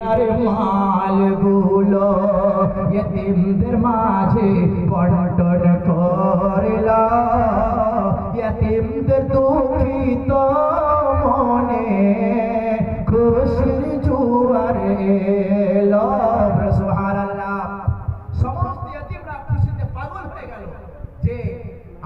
আর মালগুলো ইয়তিমদের মাঝে বন্টন করলা। ইয়তিমদের দুঃখিত মনে খুশির জুয়ার এলো। সমস্ত ইয়তিমরা খুশিতে পাগল হয়ে গেল যে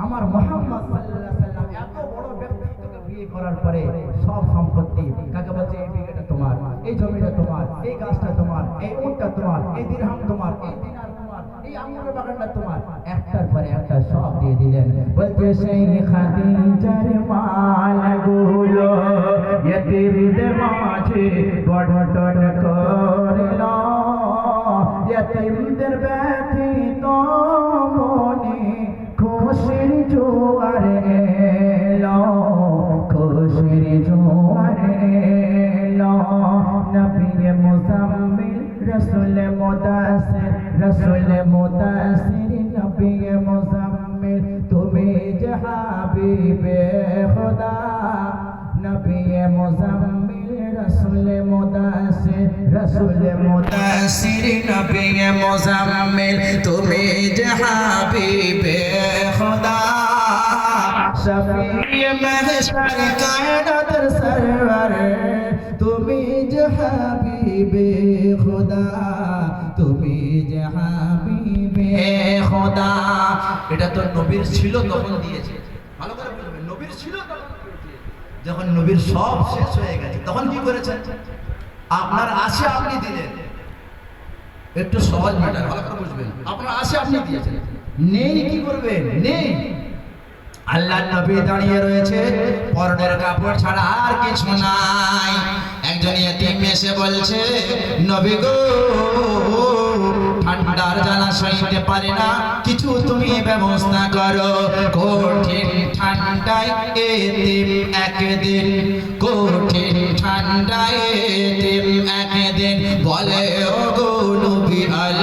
আমার মোহাম্মদ সাল্লাল্লাহু আলাইহি সাল্লাম এত বড় ব্যক্তিত্বকে বিয়ে করার পরে সব সম্পত্তি, কাকে বলছে? এই বিঘাটা তোমার, এই জমিটা তোমার, এই গাছটা তোমার, এই উটটা তোমার, এই দিরহাম তোমার, এই দিনার বাগানটা তোমার। একটার পরে একটা সব দিয়ে দিলেন। বলছে, সেই খাদিজার মালগুলো ইয়তিমদের মাঝে বড়টন করল। ব্যথিত রসুল মোসাম্মিল রসুল মোদাসির রসুল মোদাসির নবী মোসাম্মিল তুমি যে হাবিবে খোদা নবী মোসাম্মিল রসুল মোদাসির রসুল মোদাসির নবী মোসাম্মিল তুমি যে হাবিবে খোদা শফি মহশর কায়নাত সরওয়ার। তুমি যে খোদা, তুমি যে হাবিবে খোদা, এটা তো নবীর ছিল তখন দিয়েছে। ভালো করে বুঝবেন নবীর ছিল। যখন নবীর সব শেষ হয়ে গেছে, তখন কি করেছেন? আপনার আশে আপনি দিলেন। একটু সহজ ম্যাটার, ভালো করে বুঝবেন। আপনার আশে আপনি দিয়েছেন। নেই কি করবেন নেই। আল্লাহ নবী দাঁড়িয়ে রয়েছে, পরনের কাপড় ছাড়া আর কিছু নাই। একজন ইয়েতিম এসে বলছে, নবী গো, ঠান্ডার জ্বালা সইতে পারে না, কিছু তুমি ব্যবস্থা করো। কঠিন ঠান্ডায় এতিম একদিন, কঠিন ঠান্ডায় এতিম একদিন বলে ও গো নবী আল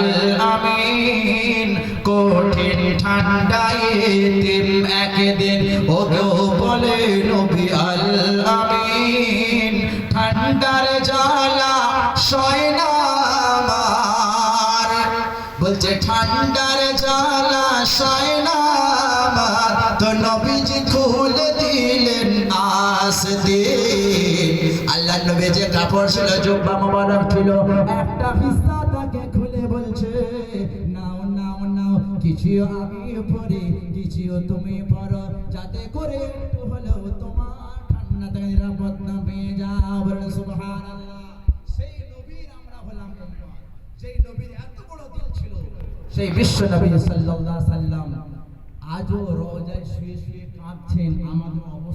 আমিন কঠিন ঠান্ডায় এতিম একদিন। ও গো বলে, নবী আল জ্বালা সয় না তো নবীজি খুলে দিলেন আস দিয়ে আল্লাহ নবী যে কাপড় ছিল জুব্বা মোবারক ছিল, একটা হিস্সা তাকে খুলে বলছে, নাও নাও নাও কিছু আমি পরে কিছু তুমি পড়ো, যাতে করে একটু হলেও তোমার ঠান্ডা থেকে নিরাপদ না পেয়ে যাও। বলে সুবহানাল্লাহ। সেই নবীর আমরা হলাম যেই নবীর এত বড় দিল সেই বিশ্ব নবী সাল্লাল্লাহু সাল্লাম আজও রোজায় শুয়ে শুয়ে কাঁদছেন। আমাদের অবস্থা